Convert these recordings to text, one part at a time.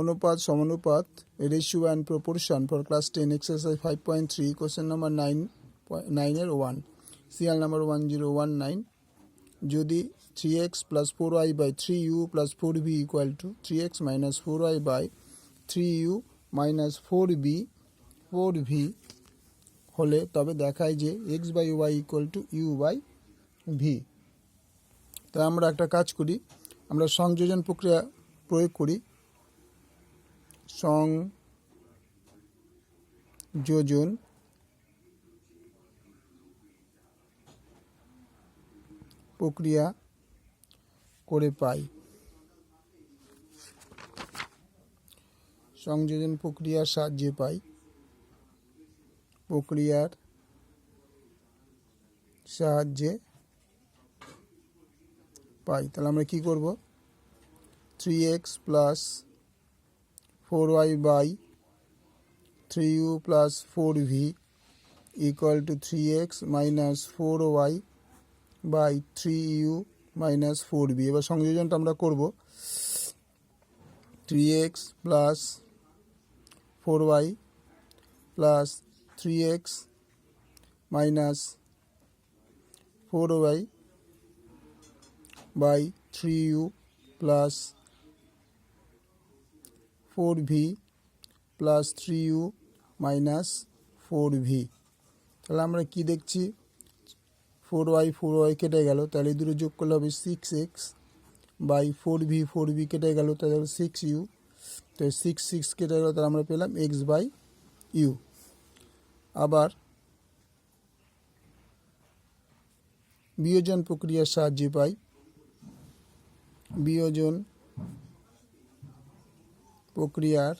অনুপাত, সমানুপাত ratio and proportion for class ten exercise five point three question number nine নাইনের one serial number one zero one nine যদি three x plus four y by three u plus four b equal to three x minus four y by three u minus four b four v হলে তবে দেখায় যে x by y equal to u by v তাই আমরা একটা কাজ করি, আমরা সংযোজন প্রক্রিয়া প্রয়োগ করি। সংযোজন প্রক্রিয়া করে পাই। সংযোজন প্রক্রিয়ার সাহায্যে পাই। প্রক্রিয়ার সাহায্যে পাই। তাহলে আমরা কি করব? Three x plus four y by three u plus four v equal to three x minus four y by three u minus four b এবার সংযোজনটা আমরা করব। Three x plus four y plus three x minus four y by three u plus four v plus three u minus four v তাহলে আমরা কি দেখছি? Four Y four Y কেটে গেল, তাহলে দুটো যোগ করলে হবে six x by four v four v কেটে গেল, তাহলে সিক্স ইউ তো সিক্স সিক্স কেটে গেল, তাহলে আমরা পেলাম এক্স বাই ইউ আবার বিয়োজন প্রক্রিয়ার সাহায্যে পাই। বিয়োজন প্রক্রিয়ার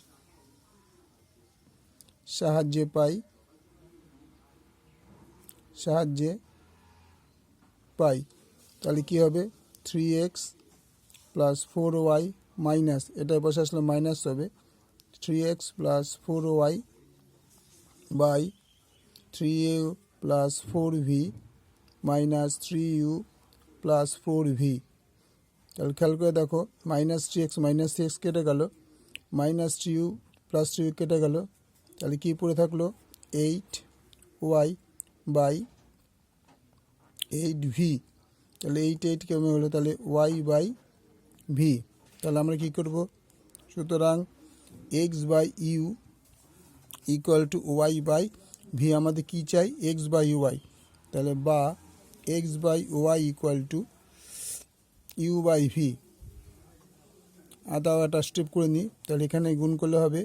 সাহায্যে পাই সাহায্যে পাই। তাহলে কী হবে? Three x plus four y minus এটা বসে আসলে মাইনাস হবে। Three x plus four y by three u plus four v minus three u plus four v তাহলে খেয়াল করে দেখো minus three x minus three x কেটে গেল। Minus three u plus three u কেটে গেল। তাহলে কী পড়ে থাকল? Eight y by eight v তাহলে এইট এইট কেমন হলো? তাহলে ওয়াই বাই ভি তাহলে আমরা কী করব? সুতরাং x by u equal to y by v আমাদের কী চাই? এক্স বাই ওয়াই তাহলে বা x by y equal to u by v আদাও একটা স্টেপ করে নিই, তাহলে এখানে গুণ করলে হবে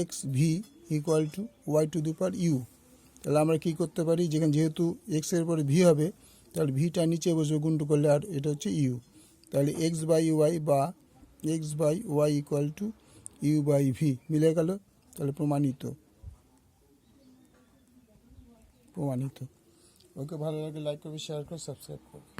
x v equal to y to the power u তাহলে আমরা কী করতে পারি? যেখানে যেহেতু এক্সের পরে ভি হবে, তাহলে ভিটা নিচে বসে গুণটু করলে আর এটা হচ্ছে ইউ তাহলে এক্স বাই ওয়াই বা x by y equal to u by v মিলে গেল, তাহলে প্রমাণিত। প্রমাণিত। ওকে, ভালো লাগে লাইক করবে শেয়ার করে সাবস্ক্রাইব করবে।